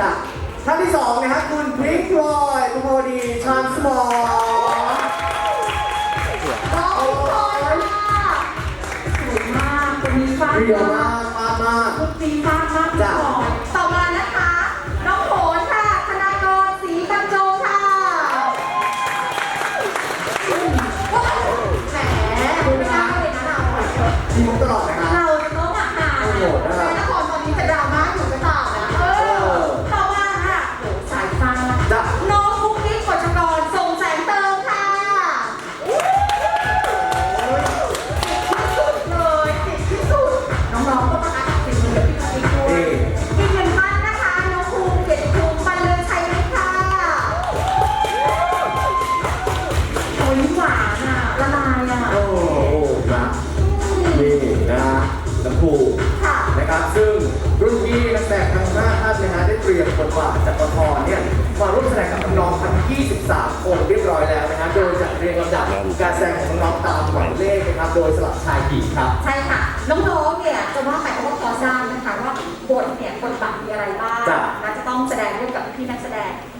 จ้ะท่านที่สองนะครับคุณพริกงรอยตุณพอดีชานสมองน้องทุกสวยมากคนนี้ค่าเรียวมากมากมาก คุณจริงค่ ยิ้มหวานอะละลายอะ โอ้นะนี่นะน้ำผู้นะครับ ซึ่งรุ่นพี่นักแสดงทั้ง5ท่านนะฮะได้เตรียมบทบาทจากปทเนี่ยมาร่วมแสดงกับน้องทั้ง 23 คนเรียบร้อยแล้วนะฮะโดยจะเรียงลำดับการแสดงของน้องตามหมายเลขนะครับ โดยสลับชายหญิงครับ ใช่ค่ะ น้องๆ เนี่ยจะว่าไปก็พอทราบนะคะว่าบทเนี่ยบทบาทมีอะไรบ้างจ้และจะต้องแสดงร่วมกับพี่นักแสดง